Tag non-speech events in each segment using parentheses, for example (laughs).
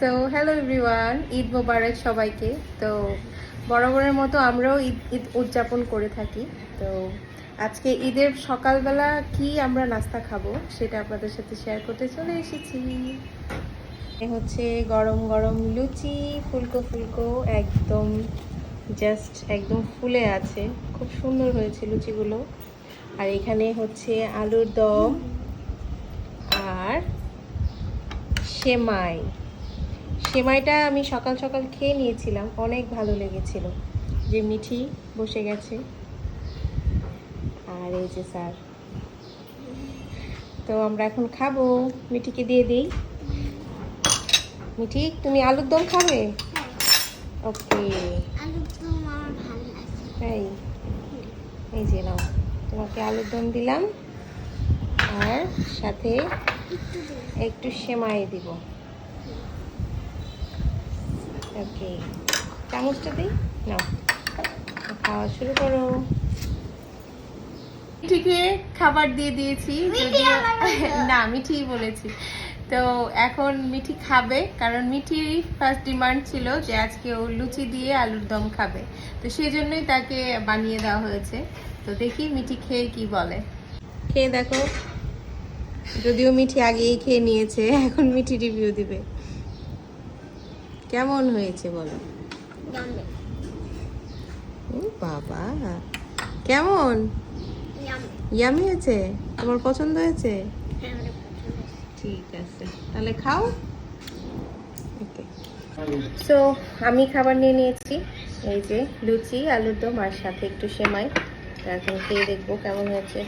So hello everyone Eid মোবারক সবাইকে। তো, বরাবরের মতো আমরাও ঈদ ঈদ উদযাপন করে থাকি। তো, আজকে ঈদের সকালবেলা কি আমরা নাস্তা খাব সেটা আপনাদের সাথে শেয়ার করতে চলে এসেছি। হচ্ছে গরম গরম লুচি, ফুলকো ফুলকো, একদম জাস্ট একদম ফুলে আছে। খুব সুন্দর হয়েছে লুচিগুলো। আর এখানে হচ্ছে আলুর দম আর সেমাই। সেমাইটা আমি সকাল সকাল খেয়ে নিয়েছিলাম। অনেক ভালো লেগেছিল। যে মিঠি বসে গেছে। আর এই যে স্যার। তো আমরা এখন খাব। মিঠিকে দিয়ে দিই। মিঠি, তুমি আলুর দম খাবে? ওকে। এই এই যে নাও। তোমাকে আলুর দম দিলাম। আর সাথে একটু সেমাই দিব। ওকে। চামচটা দিই? নাও। খাওয়া শুরু করো। মিঠিকে খাবার দিয়ে দিয়েছি। না মিঠি বলেছি। তো এখন মিঠি খাবে কারণ মিঠির ফার্স্ট ডিমান্ড ছিল যে আজকে ও লুচি দিয়ে আলুর দম খাবে। তো সেই জন্যই তাকে বানিয়ে দেওয়া হয়েছে। তো দেখি মিঠি খেয়ে কি বলে। খেয়ে দেখো। যদিও মিঠি আগেই খেয়ে নিয়েছে এখন মিঠি রিভিউ দিবে। কেমন হয়েছে বলো. ও বাবা। কেমন. ইয়ামি হয়েছে? তোমার পছন্দ হয়েছে? হ্যাঁ, আমার পছন্দ হয়েছে। ঠিক আছে। তাহলে খাও। ওকে। সো আমি খাবার নিয়ে নিয়েছি। এই যে লুচি আলুর দম আর সাথে একটু সেমাই। এখন খেয়ে দেখব কেমন হয়েছে।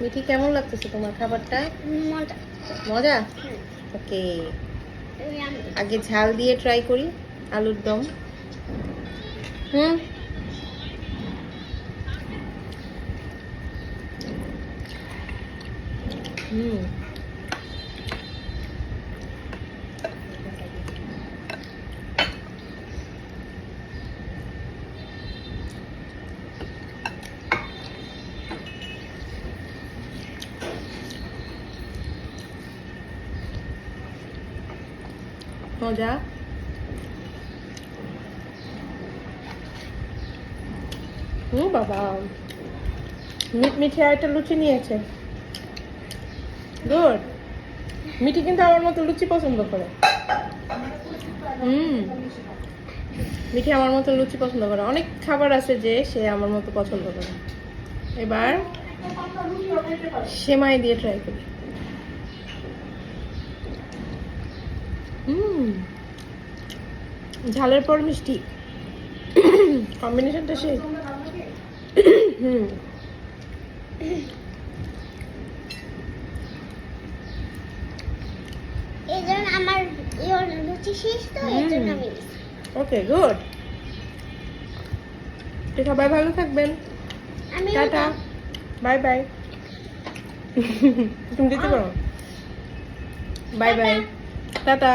মিঠি কেমন লাগতেছে তোমার খাবারটা? মজা। মজা? ওকে। yummy. আগে ঝাল দিয়ে ট্রাই করি আলুর দম। হুম? হুম। মজা। হুম বাবা। মিট মিঠি একটা লুচি নিয়েছে। গুড। মিঠি কিন্তু আমার মতো লুচি পছন্দ করে। হুম। মিঠি আমার মতো লুচি পছন্দ করে। অনেক খাবার আছে যে সে আমার মতো পছন্দ করে। এবার সেমাই দিয়ে ট্রাই করি হুম ঝালের পর মিষ্টি। কম্বিনেশনটা সেই। হুম। আমার লুচি শেষ তো আমি ওকে গুড সবাই ভালো থাকবেন। টাটা। বাই বাই (laughs) তুমি দিতে পারো? Bye bye tata.